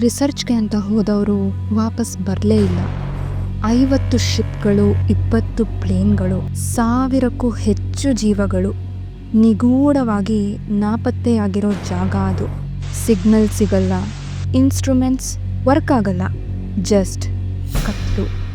ರಿಸರ್ಚ್ಗೆ ಅಂತ ಹೋದವರು ವಾಪಸ್ ಬರಲೇ ಇಲ್ಲ. ಐವತ್ತು ಶಿಪ್ಗಳು, ಇಪ್ಪತ್ತು ಪ್ಲೇನ್ಗಳು, ಸಾವಿರಕ್ಕೂ ಹೆಚ್ಚು ಜೀವಗಳು, ನಿಗೂಢವಾಗಿ ನಾಪತ್ತೆಯಾಗಿರೋ ಜಾಗ ಅದು. ಸಿಗ್ನಲ್ ಸಿಗಲ್ಲ, ಇನ್ಸ್ಟ್ರೂಮೆಂಟ್ಸ್ ವರ್ಕ್ ಆಗಲ್ಲ, ಜಸ್ಟ್ ಕತ್ಲು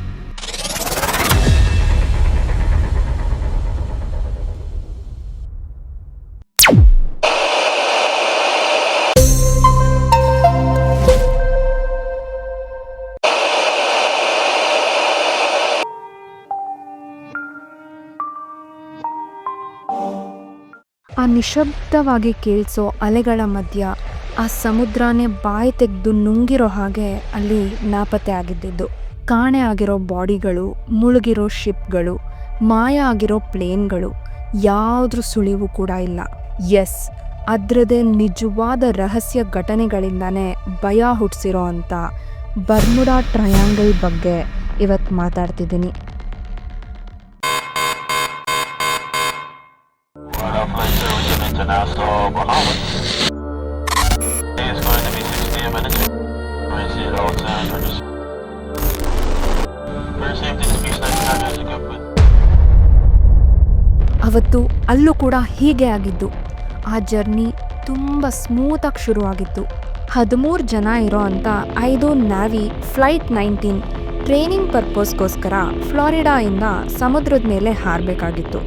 ನಿಶಬ್ದವಾಗಿ ಕೇಳಿಸೋ ಅಲೆಗಳ ಮಧ್ಯ ಆ ಸಮುದ್ರನೇ ಬಾಯಿ ತೆಗೆದು ನುಂಗಿರೋ ಹಾಗೆ ಅಲ್ಲಿ ನಾಪತ್ತೆ ಆಗಿದ್ದಿದ್ದು. ಕಾಣೆ ಆಗಿರೋ ಬಾಡಿಗಳು, ಮುಳುಗಿರೋ ಶಿಪ್ಗಳು, ಮಾಯ ಆಗಿರೋ ಪ್ಲೇನ್ಗಳು, ಯಾವುದ್ರ ಸುಳಿವು ಕೂಡ ಇಲ್ಲ. ಎಸ್ ಅದರದೇ ನಿಜವಾದ ರಹಸ್ಯ ಘಟನೆಗಳಿಂದನೇ ಭಯ ಹುಟ್ಟಿಸಿರೋ ಅಂತ ಬರ್ಮುಡಾ ಟ್ರಯಾಂಗಲ್ ಬಗ್ಗೆ ಇವತ್ತು ಮಾತಾಡ್ತಿದ್ದೀನಿ. ಅವತ್ತು ಅಲ್ಲೂ ಕೂಡ ಹೀಗೆ ಆಗಿದ್ದು. ಆ ಜರ್ನಿ ತುಂಬ ಸ್ಮೂತಾಗಿ ಶುರುವಾಗಿತ್ತು. ಹದಿಮೂರು ಜನ ಇರೋ ಅಂತ ಐದು ನಾವಿ ಫ್ಲೈಟ್ ನೈನ್ಟೀನ್ ಟ್ರೈನಿಂಗ್ ಪರ್ಪೋಸ್ಗೋಸ್ಕರ ಫ್ಲಾರಿಡಾಯಿಂದ ಸಮುದ್ರದ ಮೇಲೆ ಹಾರಬೇಕಾಗಿತ್ತು.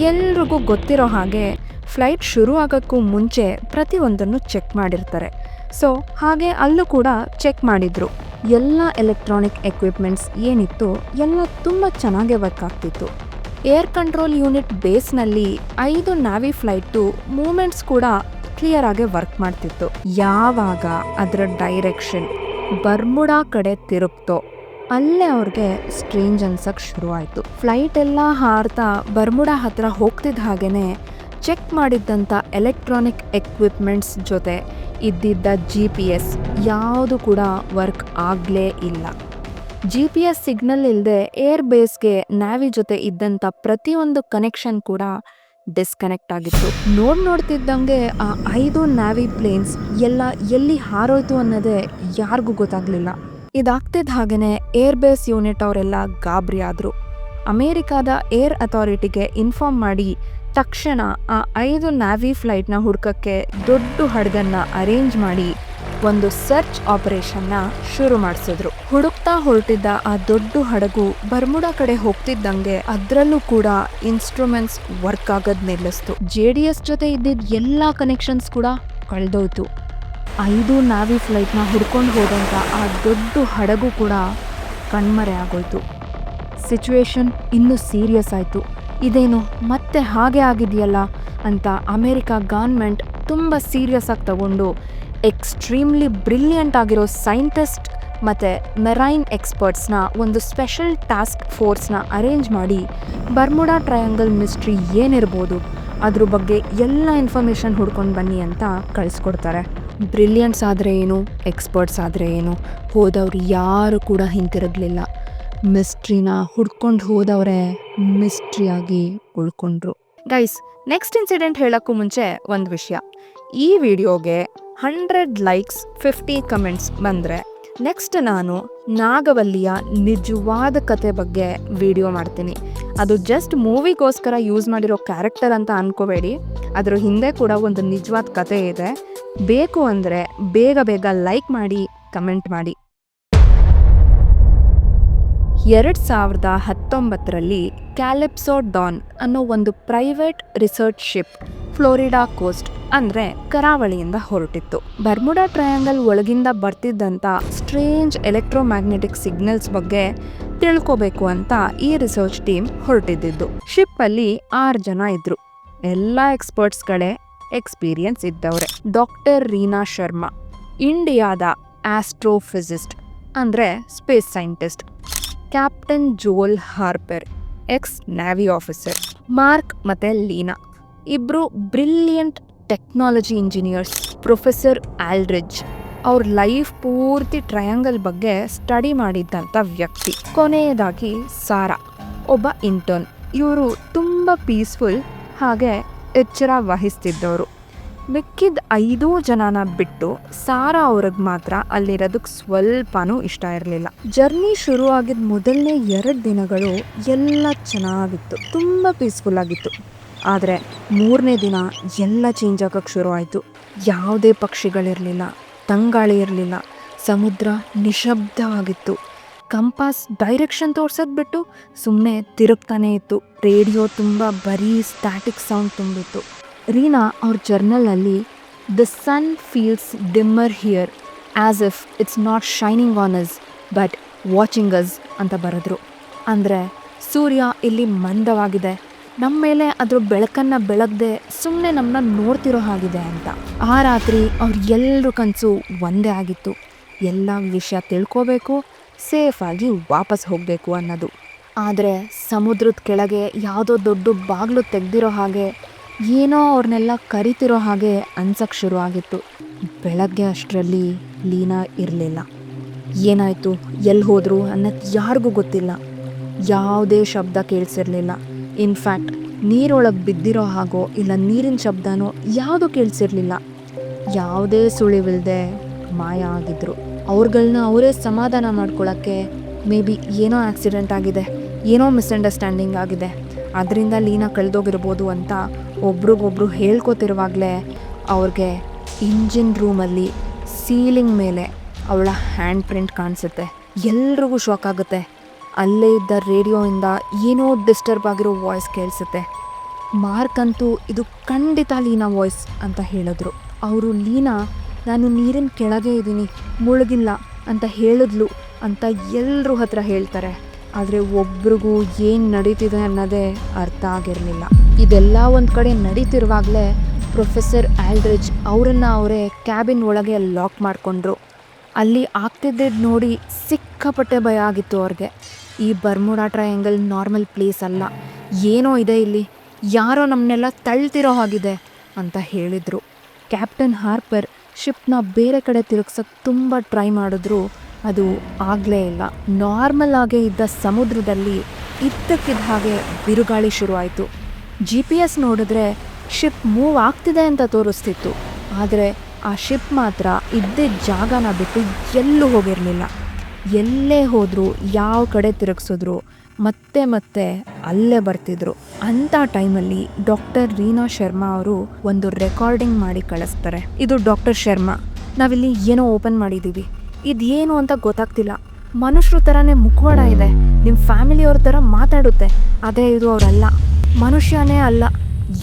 ಎಲ್ರಿಗೂ ಗೊತ್ತಿರೋ ಹಾಗೆ ಫ್ಲೈಟ್ ಶುರು ಆಗೋಕ್ಕೂ ಮುಂಚೆ ಪ್ರತಿಯೊಂದನ್ನು ಚೆಕ್ ಮಾಡಿರ್ತಾರೆ. ಸೊ, ಹಾಗೆ ಅಲ್ಲೂ ಕೂಡ ಚೆಕ್ ಮಾಡಿದ್ರು. ಎಲ್ಲ ಎಲೆಕ್ಟ್ರಾನಿಕ್ ಎಕ್ವಿಪ್ಮೆಂಟ್ಸ್ ಏನಿತ್ತು ಎಲ್ಲ ತುಂಬ ಚೆನ್ನಾಗೇ ವರ್ಕ್ ಆಗ್ತಿತ್ತು. ಏರ್ ಕಂಟ್ರೋಲ್ ಯೂನಿಟ್ ಬೇಸ್ನಲ್ಲಿ ಐದು ನಾವಿ ಫ್ಲೈಟು ಮೂಮೆಂಟ್ಸ್ ಕೂಡ ಕ್ಲಿಯರ್ ಆಗಿ ವರ್ಕ್ ಮಾಡ್ತಿತ್ತು. ಯಾವಾಗ ಅದರ ಡೈರೆಕ್ಷನ್ ಬರ್ಮುಡಾ ಕಡೆ ತಿರುಗ್ತೋ ಅಲ್ಲೇ ಅವ್ರಿಗೆ ಸ್ಟ್ರೇಂಜ್ ಅನ್ಸಕ್ಕೆ ಶುರು ಆಯಿತು ಫ್ಲೈಟ್ ಎಲ್ಲ ಹಾರ್ತಾ ಬರ್ಮುಡಾ ಹತ್ರ ಹೋಗ್ತಿದ್ದ ಹಾಗೇನೆ ಚೆಕ್ ಮಾಡಿದ್ದಂಥ ಎಲೆಕ್ಟ್ರಾನಿಕ್ ಎಕ್ವಿಪ್ಮೆಂಟ್ಸ್ ಜೊತೆ ಇದ್ದಿದ್ದ ಜಿ ಪಿ ಎಸ್ ಯಾವುದು ಕೂಡ ವರ್ಕ್ ಆಗಲೇ ಇಲ್ಲ. ಜಿ ಪಿ ಎಸ್ ಸಿಗ್ನಲ್ ಇಲ್ಲದೆ ಏರ್ ಬೇಸ್ಗೆ ನ್ಯಾವಿ ಜೊತೆ ಇದ್ದಂಥ ಪ್ರತಿಯೊಂದು ಕನೆಕ್ಷನ್ ಕೂಡ ಡಿಸ್ಕನೆಕ್ಟ್ ಆಗಿತ್ತು. ನೋಡಿ ನೋಡ್ತಿದ್ದಂಗೆ ಆ ಐದು ನ್ಯಾವಿ ಪ್ಲೇನ್ಸ್ ಎಲ್ಲ ಎಲ್ಲಿ ಹಾರೋಯ್ತು ಅನ್ನೋದೇ ಯಾರಿಗೂ ಗೊತ್ತಾಗ್ಲಿಲ್ಲ. ಇದಾಗ್ತಿದ್ದ ಹಾಗೆಯೇ ಏರ್ ಬೇಸ್ ಯೂನಿಟ್ ಅವರೆಲ್ಲ ಗಾಬರಿ ಆದರು ಅಮೇರಿಕಾದ ಏರ್ ಅಥಾರಿಟಿಗೆ ಇನ್ಫಾರ್ಮ್ ಮಾಡಿ ತಕ್ಷಣ ಆ ಐದು ನ್ಯಾವಿ ಫ್ಲೈಟ್ನ ಹುಡುಕಕ್ಕೆ ದೊಡ್ಡ ಹಡಗನ್ನ ಅರೇಂಜ್ ಮಾಡಿ ಒಂದು ಸರ್ಚ್ ಆಪರೇಷನ್ನ ಶುರು ಮಾಡಿಸಿದ್ರು. ಹುಡುಕ್ತಾ ಹೊರಟಿದ್ದ ಆ ದೊಡ್ಡ ಹಡಗು ಬರ್ಮುಡ ಕಡೆ ಹೋಗ್ತಿದ್ದಂಗೆ ಅದರಲ್ಲೂ ಕೂಡ ಇನ್ಸ್ಟ್ರೂಮೆಂಟ್ಸ್ ವರ್ಕ್ ಆಗೋದ್ ನಿಲ್ಲಿಸ್ತು. ಜೆ ಡಿ ಎಸ್ ಜೊತೆ ಇದ್ದಿದ್ದ ಎಲ್ಲ ಕನೆಕ್ಷನ್ಸ್ ಕೂಡ ಕಳೆದೋಯ್ತು. ಐದು ನಾವಿ ಫ್ಲೈಟ್ನ ಹುಡ್ಕೊಂಡು ಹೋದಂಥ ಆ ದೊಡ್ಡ ಹಡಗು ಕೂಡ ಕಣ್ಮರೆ ಆಗೋಯ್ತು. ಸಿಚುವೇಶನ್ ಇನ್ನೂ ಸೀರಿಯಸ್ ಆಯಿತು. ಇದೇನು ಮತ್ತೆ ಹಾಗೆ ಆಗಿದೆಯಲ್ಲ ಅಂತ ಅಮೇರಿಕಾ ಗೌರ್ಮೆಂಟ್ ತುಂಬ ಸೀರಿಯಸ್ ಆಗಿ ತಗೊಂಡು ಎಕ್ಸ್ಟ್ರೀಮ್ಲಿ ಬ್ರಿಲಿಯಂಟ್ ಆಗಿರೋ ಸೈಂಟಿಸ್ಟ್ ಮತ್ತು ಮೆರೈನ್ ಎಕ್ಸ್ಪರ್ಟ್ಸ್ನ ಒಂದು ಸ್ಪೆಷಲ್ ಟಾಸ್ಕ್ ಫೋರ್ಸ್ನ ಅರೇಂಜ್ ಮಾಡಿ ಬರ್ಮುಡಾ ಟ್ರಯಾಂಗಲ್ ಮಿಸ್ಟ್ರಿ ಏನಿರ್ಬೋದು ಅದ್ರ ಬಗ್ಗೆ ಎಲ್ಲ ಇನ್ಫಾರ್ಮೇಷನ್ ಹುಡ್ಕೊಂಡು ಬನ್ನಿ ಅಂತ ಕಳಿಸ್ಕೊಡ್ತಾರೆ. ಬ್ರಿಲಿಯಂಟ್ಸ್ ಆದರೆ ಏನು, ಎಕ್ಸ್ಪರ್ಟ್ಸ್ ಆದರೆ ಏನು, ಹೋದವ್ರು ಯಾರು ಕೂಡ ಹಿಂತಿರುಗಲಿಲ್ಲ. ಮಿಸ್ಟ್ರಿನ ಹುಡ್ಕೊಂಡು ಹೋದವರೇ ಮಿಸ್ಟ್ರಿಯಾಗಿ ಉಳ್ಕೊಂಡ್ರು. ಗೈಸ್ ನೆಕ್ಸ್ಟ್ ಇನ್ಸಿಡೆಂಟ್ ಹೇಳೋಕ್ಕೂ ಮುಂಚೆ ಒಂದು ವಿಷಯ. ಈ ವಿಡಿಯೋಗೆ ಹಂಡ್ರೆಡ್ ಲೈಕ್ಸ್ ಫಿಫ್ಟಿ ಕಮೆಂಟ್ಸ್ ಬಂದರೆ ನೆಕ್ಸ್ಟ್ ನಾನು ನಾಗವಲ್ಲಿಯ ನಿಜವಾದ ಕತೆ ಬಗ್ಗೆ ವಿಡಿಯೋ ಮಾಡ್ತೀನಿ. ಅದು ಜಸ್ಟ್ ಮೂವಿಗೋಸ್ಕರ ಯೂಸ್ ಮಾಡಿರೋ ಕ್ಯಾರೆಕ್ಟರ್ ಅಂತ ಅನ್ಕೋಬೇಡಿ. ಅದರ ಹಿಂದೆ ಕೂಡ ಒಂದು ನಿಜವಾದ ಕತೆ ಇದೆ. ಬೇಕು ಅಂದರೆ ಬೇಗ ಬೇಗ ಲೈಕ್ ಮಾಡಿ ಕಮೆಂಟ್ ಮಾಡಿ. ಎರಡು ಸಾವಿರದ ಹತ್ತೊಂಬತ್ತರಲ್ಲಿ ಕ್ಯಾಲಿಪ್ಸೋ ಡಾನ್ ಅನ್ನೋ ಒಂದು private research ship Florida coast ಅಂದರೆ ಕರಾವಳಿಯಿಂದ ಹೊರಟಿತ್ತು. ಬರ್ಮುಡಾ ಟ್ರಯಾಂಗಲ್ ಒಳಗಿಂದ ಬರ್ತಿದ್ದಂಥ ಸ್ಟ್ರೇಂಜ್ ಎಲೆಕ್ಟ್ರೋಮ್ಯಾಗ್ನೆಟಿಕ್ ಸಿಗ್ನಲ್ಸ್ ಬಗ್ಗೆ ತಿಳ್ಕೋಬೇಕು ಅಂತ ಈ ರಿಸರ್ಚ್ ಟೀಮ್ ಹೊರಟಿದ್ದಿದ್ದು. ಶಿಪ್ಪಲ್ಲಿ ಆರು ಜನ ಇದ್ರು. ಎಲ್ಲ ಎಕ್ಸ್ಪರ್ಟ್ಸ್ಗಳೇ ಎಕ್ಸ್ಪೀರಿಯನ್ಸ್ ಇದ್ದವ್ರೆ. ಡಾಕ್ಟರ್ ರೀನಾ ಶರ್ಮಾ, ಇಂಡಿಯಾದ ಆಸ್ಟ್ರೋಫಿಸಿಸ್ಟ್ ಅಂದರೆ space scientist. Captain Joel Harper ex navy officer Mark ಮತ್ತೆ ಲೀನಾ ಇಬ್ಬರು ಬ್ರಿಲಿಯಂಟ್ ಟೆಕ್ನಾಲಜಿ ಇಂಜಿನಿಯರ್ಸ್ ಪ್ರೊಫೆಸರ್ ಆಲ್ರಿಜ್ ಅವ್ರ ಲೈಫ್ ಪೂರ್ತಿ ಟ್ರಯಾಂಗಲ್ ಬಗ್ಗೆ ಸ್ಟಡಿ ಮಾಡಿದ್ದಂಥ ವ್ಯಕ್ತಿ. ಕೊನೆಯದಾಗಿ ಸಾರಾ ಒಬ್ಬ ಇಂಟರ್ನ್ ಇವರು ತುಂಬ ಪೀಸ್ಫುಲ್ ಹಾಗೆ ಎಚ್ಚರ ವಹಿಸ್ತಿದ್ದವರು. ಮಿಕ್ಕಿದ ಐದೂ ಜನನ ಬಿಟ್ಟು ಸಾರಾ ಅವ್ರಿಗೆ ಮಾತ್ರ ಅಲ್ಲಿರೋದಕ್ಕೆ ಸ್ವಲ್ಪನೂ ಇಷ್ಟ ಇರಲಿಲ್ಲ. ಜರ್ನಿ ಶುರು ಆಗಿದ ಮೊದಲನೇ ಎರಡು ದಿನಗಳು ಎಲ್ಲ ಚೆನ್ನಾಗಿತ್ತು, ತುಂಬ ಪೀಸ್ಫುಲ್ ಆಗಿತ್ತು. ಆದರೆ ಮೂರನೇ ದಿನ ಎಲ್ಲ ಚೇಂಜ್ ಆಗೋಕ್ಕೆ ಶುರು ಆಯಿತು ಯಾವುದೇ ಪಕ್ಷಿಗಳಿರಲಿಲ್ಲ, ತಂಗಾಳಿ ಇರಲಿಲ್ಲ, ಸಮುದ್ರ ನಿಶಬ್ದವಾಗಿತ್ತು ಕಂಪಾಸ್ ಡೈರೆಕ್ಷನ್ ತೋರ್ಸೋದು ಬಿಟ್ಟು ಸುಮ್ಮನೆ ತಿರುಗ್ತಾನೆ ಇತ್ತು. ರೇಡಿಯೋ ತುಂಬ ಬರೀ ಸ್ಟ್ಯಾಟಿಕ್ ಸೌಂಡ್ ತುಂಬಿತ್ತು. ರೀನಾ ಅವ್ರ ಜರ್ನಲಲ್ಲಿ the sun feels dimmer here as if it's not shining on us, but watching us ಅಂತ ಬರೆದ್ರು. ಅಂದರೆ, ಸೂರ್ಯ ಇಲ್ಲಿ ಮಂದವಾಗಿದೆ. ನಮ್ಮ ಮೇಲೆ ಅದರ ಬೆಳಕನ್ನು ಬೆಳಗ್ದೆ ಸುಮ್ಮನೆ ನಮ್ಮನ್ನ ನೋಡ್ತಿರೋ ಹಾಗಿದೆ ಅಂತ. ಆ ರಾತ್ರಿ ಅವ್ರ ಎಲ್ಲರ ಕನಸು ಒಂದೇ ಆಗಿತ್ತು. ಎಲ್ಲ ವಿಷಯ ತಿಳ್ಕೋಬೇಕು ಸೇಫಾಗಿ ವಾಪಸ್ ಹೋಗಬೇಕು ಅನ್ನೋದು. ಆದರೆ ಸಮುದ್ರದ ಕೆಳಗೆ ಯಾವುದೋ ದೊಡ್ಡ ಬಾಗಿಲು ತೆಗೆದಿರೋ ಹಾಗೆ ಏನೋ ಅವ್ರನ್ನೆಲ್ಲ ಕರಿತಿರೋ ಹಾಗೆ ಅನ್ಸಕ್ಕೆ ಶುರು ಆಗಿತ್ತು ಬೆಳಗ್ಗೆ ಅಷ್ಟರಲ್ಲಿ ಲೀನಾ ಇರಲಿಲ್ಲ. ಏನಾಯಿತು ಎಲ್ಲಿ ಹೋದರು ಅನ್ನೋದು ಯಾರಿಗೂ ಗೊತ್ತಿಲ್ಲ. ಯಾವುದೇ ಶಬ್ದ ಕೇಳಿಸಿರ್ಲಿಲ್ಲ. ಇನ್ಫ್ಯಾಕ್ಟ್ ನೀರೊಳಗೆ ಬಿದ್ದಿರೋ ಹಾಗೋ ಇಲ್ಲ ನೀರಿನ ಶಬ್ದನೋ ಯಾವುದೂ ಕೇಳಿಸಿರ್ಲಿಲ್ಲ. ಯಾವುದೇ ಸುಳಿವಿಲ್ಲದೆ ಮಾಯ ಆಗಿದ್ರು. ಅವ್ರುಗಳ್ನ ಅವರೇ ಸಮಾಧಾನ ಮಾಡ್ಕೊಳ್ಳೋಕ್ಕೆ ಮೇ ಬಿ ಏನೋ ಆಕ್ಸಿಡೆಂಟ್ ಆಗಿದೆ, ಏನೋ ಮಿಸ್ಅಂಡರ್ಸ್ಟ್ಯಾಂಡಿಂಗ್ ಆಗಿದೆ. ಅದರಿಂದ ಲೀನಾ ಕಳೆದೋಗಿರ್ಬೋದು ಅಂತ ಒಬ್ರಿಗೊಬ್ರು ಹೇಳ್ಕೊತಿರುವಾಗಲೇ ಅವ್ರಿಗೆ ಇಂಜಿನ್ ರೂಮಲ್ಲಿ ಸೀಲಿಂಗ್ ಮೇಲೆ ಅವಳ ಹ್ಯಾಂಡ್ ಪ್ರಿಂಟ್ ಕಾಣಿಸುತ್ತೆ. ಎಲ್ರಿಗೂ ಶಾಕ್ ಆಗುತ್ತೆ. ಅಲ್ಲೇ ಇದ್ದ ರೇಡಿಯೋಯಿಂದ ಏನೋ ಡಿಸ್ಟರ್ಬ್ ಆಗಿರೋ ವಾಯ್ಸ್ ಕೇಳಿಸುತ್ತೆ. ಮಾರ್ಕ್ ಅಂತೂ ಇದು ಖಂಡಿತ ಲೀನಾ ವಾಯ್ಸ್ ಅಂತ ಹೇಳಿದ್ರು. ಅವರು, ಲೀನಾ, ನಾನು ನೀರಿನ ಕೆಳಗೆ ಇದ್ದೀನಿ, ಮುಳುಗಿಲ್ಲ ಅಂತ ಹೇಳಿದ್ಲು ಅಂತ ಎಲ್ಲರೂ ಹತ್ರ ಹೇಳ್ತಾರೆ. ಆದರೆ ಒಬ್ರಿಗೂ ಏನು ನಡೀತಿದೆ ಅನ್ನೋದೇ ಅರ್ಥ ಆಗಿರಲಿಲ್ಲ. ಇದೆಲ್ಲ ಒಂದು ಕಡೆ ನಡೀತಿರುವಾಗಲೇ ಪ್ರೊಫೆಸರ್ ಆಲ್ಡ್ರಿಜ್ ಅವರನ್ನು ಅವರೇ ಕ್ಯಾಬಿನ್ ಒಳಗೆ ಲಾಕ್ ಮಾಡಿಕೊಂಡ್ರು. ಅಲ್ಲಿ ಆಗ್ತಿದ್ದೆ ನೋಡಿ ಸಿಕ್ಕಾಪಟ್ಟೆ ಭಯ ಆಗಿತ್ತು ಅವ್ರಿಗೆ. ಈ ಬರ್ಮುಡಾ ಟ್ರಯಾಂಗಲ್ ನಾರ್ಮಲ್ ಪ್ಲೇಸ್ ಅಲ್ಲ. ಏನೋ ಇದೆ ಇಲ್ಲಿ. ಯಾರೋ ನಮ್ಮನ್ನೆಲ್ಲ ತಳ್ತಿರೋ ಹಾಗಿದೆ ಅಂತ ಹೇಳಿದರು. ಕ್ಯಾಪ್ಟನ್ ಹಾರ್ಪರ್ ಶಿಪ್ನ ಬೇರೆ ಕಡೆ ತಿರುಗ್ಸೋಕ್ಕೆ ತುಂಬ ಟ್ರೈ ಮಾಡಿದ್ರು. ಅದು ಆಗಲೇ ಇಲ್ಲ. ನಾರ್ಮಲ್ ಆಗೇ ಇದ್ದ ಸಮುದ್ರದಲ್ಲಿ ಇದ್ದಕ್ಕಿದ್ದ ಹಾಗೆ ಬಿರುಗಾಳಿ ಶುರುವಾಯಿತು. ಜಿ ಪಿ ಎಸ್ ನೋಡಿದ್ರೆ ಶಿಪ್ ಮೂವ್ ಆಗ್ತಿದೆ ಅಂತ ತೋರಿಸ್ತಿತ್ತು. ಆದರೆ ಆ ಶಿಪ್ ಮಾತ್ರ ಇದ್ದೇ ಜಾಗನ ಬಿಟ್ಟು ಎಲ್ಲೂ ಹೋಗಿರಲಿಲ್ಲ. ಎಲ್ಲೇ ಹೋದರೂ, ಯಾವ ಕಡೆ ತಿರುಗಿಸಿದ್ರು, ಮತ್ತೆ ಮತ್ತೆ ಅಲ್ಲೇ ಬರ್ತಿದ್ರು. ಅಂಥ ಟೈಮಲ್ಲಿ ಡಾಕ್ಟರ್ ರೀನಾ ಶರ್ಮಾ ಅವರು ಒಂದು ರೆಕಾರ್ಡಿಂಗ್ ಮಾಡಿ ಕಳಿಸ್ತಾರೆ. ಇದು ಡಾಕ್ಟರ್ ಶರ್ಮಾ. ನಾವಿಲ್ಲಿ ಏನೋ ಓಪನ್ ಮಾಡಿದ್ದೀವಿ ಇದೇನು ಅಂತ ಗೊತ್ತಾಗ್ತಿಲ್ಲ. ಮನುಷ್ಯರ ಥರನೇ ಮುಖವಾಡ ಇದೆ. ನಿಮ್ಮ ಫ್ಯಾಮಿಲಿಯವ್ರ ಥರ ಮಾತಾಡುತ್ತೆ. ಅದೇ ಇದು ಅವರಲ್ಲ. ಮನುಷ್ಯನೇ ಅಲ್ಲ.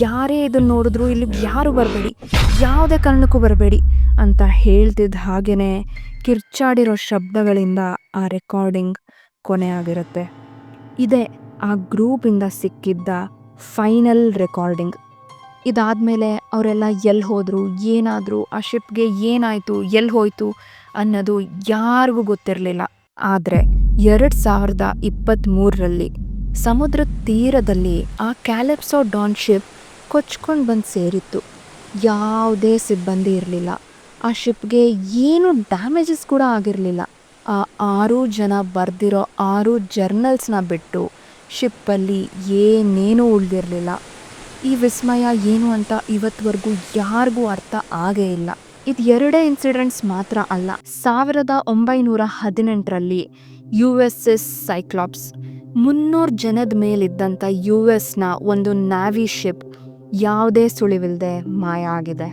ಯಾರೇ ಇದನ್ನು ನೋಡಿದ್ರು ಇಲ್ಲಿ ಯಾರು ಬರಬೇಡಿ. ಯಾವುದೇ ಕಾರಣಕ್ಕೂ ಬರಬೇಡಿ ಅಂತ ಹೇಳ್ತಿದ್ದ ಹಾಗೆಯೇ ಕಿರ್ಚಾಡಿರೋ ಶಬ್ದಗಳಿಂದ ಆ ರೆಕಾರ್ಡಿಂಗ್ ಕೊನೆ ಆಗಿರುತ್ತೆ. ಇದೇ ಆ ಗ್ರೂಪಿಂದ ಸಿಕ್ಕಿದ್ದ ಫೈನಲ್ ರೆಕಾರ್ಡಿಂಗ್. ಇದಾದಮೇಲೆ ಅವರೆಲ್ಲ ಎಲ್ಲಿ ಹೋದರು, ಏನಾದರೂ, ಆ ಶಿಪ್ಗೆ ಏನಾಯಿತು ಎಲ್ಲಿ ಹೋಯಿತು ಅನ್ನೋದು ಯಾರಿಗೂ ಗೊತ್ತಿರಲಿಲ್ಲ. ಆದರೆ ಎರಡು ಸಾವಿರದ ಇಪ್ಪತ್ತ್ಮೂರರಲ್ಲಿ ಸಮುದ್ರ ತೀರದಲ್ಲಿ ಆ ಕ್ಯಾಲೆಪ್ಸೋ ಡಾನ್ ಶಿಪ್ ಕೊಚ್ಕೊಂಡು ಬಂದು ಸೇರಿತ್ತು. ಯಾವುದೇ ಸಿಬ್ಬಂದಿ ಇರಲಿಲ್ಲ. ಆ ಶಿಪ್ಗೆ ಏನು ಡ್ಯಾಮೇಜಸ್ ಕೂಡ ಆಗಿರಲಿಲ್ಲ. ಆ ಆರು ಜನ ಬರೆದಿರೋ ಆರು ಜರ್ನಲ್ಸ್ನ ಬಿಟ್ಟು ಶಿಪ್ಪಲ್ಲಿ ಏನೇನೂ ಉಳಿದಿರಲಿಲ್ಲ. ಈ ವಿಸ್ಮಯ ಏನು ಅಂತ ಇವತ್ತುವರೆಗೂ ಯಾರಿಗೂ ಅರ್ಥ ಆಗೇ ಇಲ್ಲ. ಇದು ಎರಡೇ ಇನ್ಸಿಡೆಂಟ್ಸ್ ಮಾತ್ರ ಅಲ್ಲ. ಸಾವಿರದ ಒಂಬೈನೂರ ಹದಿನೆಂಟರಲ್ಲಿ ಯು ಎಸ್ ಎಸ್ ಸೈಕ್ಲಾಪ್ಸ್ ಮುನ್ನೂರು ಜನದ ಮೇಲಿದ್ದಂಥ ಯು ಎಸ್ನ ಒಂದು ನ್ಯಾವಿ ಶಿಪ್ ಯಾವುದೇ ಸುಳಿವಿಲ್ಲದೆ ಮಾಯ ಆಗಿದೆ.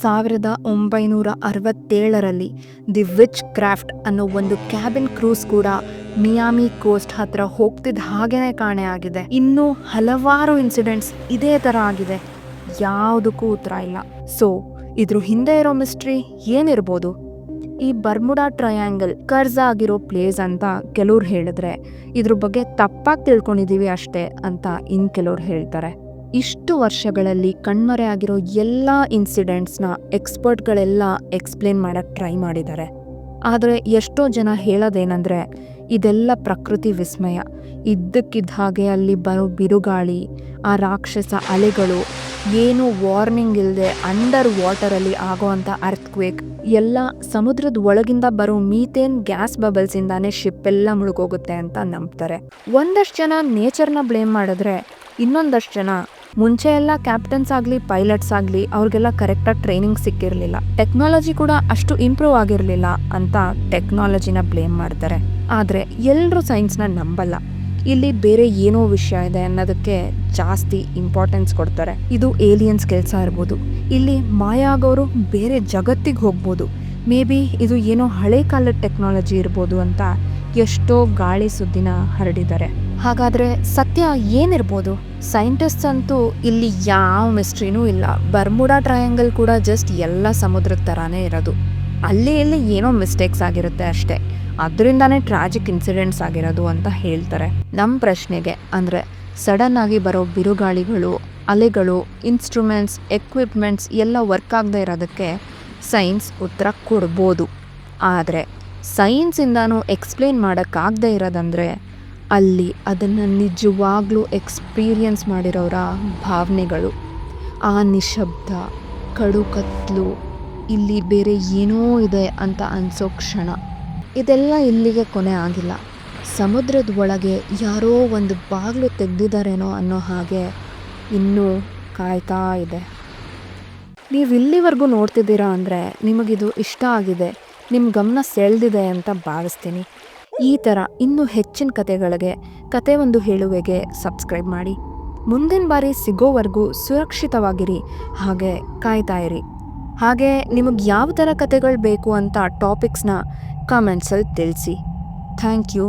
ಸಾವಿರದ ಒಂಬೈನೂರ ಅರವತ್ತೇಳರಲ್ಲಿ ದಿ ವಿಚ್ ಕ್ರಾಫ್ಟ್ ಅನ್ನೋ ಒಂದು ಕ್ಯಾಬಿನ್ ಕ್ರೂಸ್ ಕೂಡ ಮಿಯಾಮಿ ಕೋಸ್ಟ್ ಹತ್ರ ಹೋಗ್ತಿದ್ದ ಹಾಗೇನೆ ಕಾಣೆ ಆಗಿದೆ. ಇನ್ನೂ ಹಲವಾರು ಇನ್ಸಿಡೆಂಟ್ಸ್ ಇದೇ ಥರ ಆಗಿದೆ. ಯಾವುದಕ್ಕೂ ಉತ್ತರ ಇಲ್ಲ. ಸೊ ಇದ್ರ ಹಿಂದೆ ಇರೋ ಮಿಸ್ಟ್ರಿ ಏನಿರ್ಬೋದು? ಈ ಬರ್ಮುಡಾ ಟ್ರಯಾಂಗಲ್ ಕರ್ಜ್ ಆಗಿರೋ ಪ್ಲೇಸ್ ಅಂತ ಕೆಲವ್ರು ಹೇಳಿದ್ರೆ, ಇದ್ರ ಬಗ್ಗೆ ತಪ್ಪಾಗಿ ತಿಳ್ಕೊಂಡಿದ್ದೀವಿ ಅಷ್ಟೇ ಅಂತ ಇನ್ ಕೆಲವ್ರು ಹೇಳ್ತಾರೆ. ಇಷ್ಟು ವರ್ಷಗಳಲ್ಲಿ ಕಣ್ಮರೆ ಆಗಿರೋ ಎಲ್ಲ ಇನ್ಸಿಡೆಂಟ್ಸ್ನ ಎಕ್ಸ್ಪರ್ಟ್ಗಳೆಲ್ಲ ಎಕ್ಸ್ಪ್ಲೇನ್ ಮಾಡೋಕ್ಕೆ ಟ್ರೈ ಮಾಡಿದ್ದಾರೆ. ಆದರೆ ಎಷ್ಟೋ ಜನ ಹೇಳೋದೇನೆಂದರೆ, ಇದೆಲ್ಲ ಪ್ರಕೃತಿ ವಿಸ್ಮಯ. ಇದ್ದಕ್ಕಿದ್ದ ಹಾಗೆ ಅಲ್ಲಿ ಬರೋ ಬಿರುಗಾಳಿ, ಆ ರಾಕ್ಷಸ ಅಲೆಗಳು ಏನು ವಾರ್ನಿಂಗ್ ಇಲ್ಲದೆ ಅಂಡರ್ ವಾಟರಲ್ಲಿ ಆಗೋವಂಥ ಅರ್ಥಕ್ವೇಕ್. ಎಲ್ಲ ಸಮುದ್ರದ ಒಳಗಿಂದ ಬರೋ ಮೀಥೇನ್ ಗ್ಯಾಸ್ ಬಬಲ್ಸಿಂದಾನೇ ಶಿಪ್ ಎಲ್ಲ ಮುಳುಗೋಗುತ್ತೆ ಅಂತ ನಂಬ್ತಾರೆ. ಒಂದಷ್ಟು ಜನ ನೇಚರ್ನ ಬ್ಲೇಮ್ ಮಾಡಿದ್ರೆ ಇನ್ನೊಂದಷ್ಟು ಜನ ಮುಂಚೆ ಎಲ್ಲ ಕ್ಯಾಪ್ಟನ್ಸ್ ಆಗಲಿ, ಪೈಲಟ್ಸ್ ಆಗಲಿ ಅವ್ರಿಗೆಲ್ಲ ಕರೆಕ್ಟಾಗಿ ಟ್ರೈನಿಂಗ್ ಸಿಕ್ಕಿರಲಿಲ್ಲ. ಟೆಕ್ನಾಲಜಿ ಕೂಡ ಅಷ್ಟು ಇಂಪ್ರೂವ್ ಆಗಿರಲಿಲ್ಲ ಅಂತ ಟೆಕ್ನಾಲಜಿನ ಬ್ಲೇಮ್ ಮಾಡ್ತಾರೆ. ಆದರೆ ಎಲ್ಲರೂ ಸೈನ್ಸ್ನ ನಂಬಲ್ಲ. ಇಲ್ಲಿ ಬೇರೆ ಏನೋ ವಿಷಯ ಇದೆ ಅನ್ನೋದಕ್ಕೆ ಜಾಸ್ತಿ ಇಂಪಾರ್ಟೆನ್ಸ್ ಕೊಡ್ತಾರೆ. ಇದು ಏಲಿಯನ್ಸ್ ಕೆಲಸ ಇರ್ಬೋದು. ಇಲ್ಲಿ ಮಾಯ ಆಗೋರು ಬೇರೆ ಜಗತ್ತಿಗೆ ಹೋಗ್ಬೋದು. ಮೇ ಬಿ ಇದು ಏನೋ ಹಳೆ ಕಾಲದ ಟೆಕ್ನಾಲಜಿ ಇರ್ಬೋದು ಅಂತ ಎಷ್ಟೋ ಗಾಳಿ ಸುದ್ದಿನ ಹರಡಿದ್ದಾರೆ. ಹಾಗಾದರೆ ಸತ್ಯ ಏನಿರ್ಬೋದು? ಸೈಂಟಿಸ್ಟ್ ಅಂತೂ ಇಲ್ಲಿ ಯಾವ ಮಿಸ್ಟ್ರಿನೂ ಇಲ್ಲ. ಬರ್ಮುಡಾ ಟ್ರಯಾಂಗಲ್ ಕೂಡ ಜಸ್ಟ್ ಎಲ್ಲ ಸಮುದ್ರದ ಥರಾನೇ ಇರೋದು. ಅಲ್ಲಿ ಇಲ್ಲಿ ಏನೋ ಮಿಸ್ಟೇಕ್ಸ್ ಆಗಿರುತ್ತೆ ಅಷ್ಟೇ. ಅದರಿಂದಾನೇ ಟ್ರಾಜಿಕ್ ಇನ್ಸಿಡೆಂಟ್ಸ್ ಆಗಿರೋದು ಅಂತ ಹೇಳ್ತಾರೆ. ನಮ್ಮ ಪ್ರಶ್ನೆಗೆ ಅಂದರೆ ಸಡನ್ ಆಗಿ ಬರೋ ಬಿರುಗಾಳಿಗಳು, ಅಲೆಗಳು ಇನ್ಸ್ಟ್ರೂಮೆಂಟ್ಸ್ ಎಕ್ವಿಪ್ಮೆಂಟ್ಸ್ ಎಲ್ಲ ವರ್ಕ್ ಆಗದೆ ಇರೋದಕ್ಕೆ ಸೈನ್ಸ್ ಉತ್ತರ ಕೊಡ್ಬೋದು. ಆದರೆ ಸೈನ್ಸಿಂದನೂ ಎಕ್ಸ್ಪ್ಲೇನ್ ಮಾಡೋಕ್ಕಾಗದೇ ಇರೋದಂದರೆ ಅಲ್ಲಿ ಅದನ್ನು ನಿಜವಾಗ್ಲೂ ಎಕ್ಸ್ಪೀರಿಯನ್ಸ್ ಮಾಡಿರೋರ ಭಾವನೆಗಳು. ಆ ನಿಶಬ್ದ ಕಡು ಕತ್ಲು ಇಲ್ಲಿ ಬೇರೆ ಏನೋ ಇದೆ ಅಂತ ಅನಿಸೋ ಕ್ಷಣ. ಇದೆಲ್ಲ ಇಲ್ಲಿಗೆ ಕೊನೆ ಆಗಿಲ್ಲ. ಸಮುದ್ರದ ಒಳಗೆ ಯಾರೋ ಒಂದು ಬಾಗಿಲು ತೆಗೆದಿದ್ದಾರೇನೋ ಅನ್ನೋ ಹಾಗೆ ಇನ್ನೂ ಕಾಯ್ತಾ ಇದೆ. ನೀವು ಇಲ್ಲಿವರೆಗೂ ನೋಡ್ತಿದ್ದೀರಾ ಅಂದರೆ ನಿಮಗಿದು ಇಷ್ಟ ಆಗಿದೆ. ನಿಮ್ಮ ಗಮನ ಸೆಳೆದಿದೆ ಅಂತ ಭಾವಿಸ್ತೀನಿ. ಈ ಥರ ಇನ್ನೂ ಹೆಚ್ಚಿನ ಕತೆಗಳಿಗೆ ಕತೆ ಒಂದು ಹೇಳುವೆಗೆ ಸಬ್ಸ್ಕ್ರೈಬ್ ಮಾಡಿ. ಮುಂದಿನ ಬಾರಿ ಸಿಗೋವರೆಗೂ ಸುರಕ್ಷಿತವಾಗಿರಿ, ಹಾಗೆ ಕಾಯ್ತಾ ಇರಿ. ಹಾಗೆ ನಿಮಗೆ ಯಾವ ಥರ ಕತೆಗಳು ಬೇಕು ಅಂತ ಟಾಪಿಕ್ಸ್ನ ಕಮೆಂಟ್ಸಲ್ಲಿ ತಿಳಿಸಿ. Thank you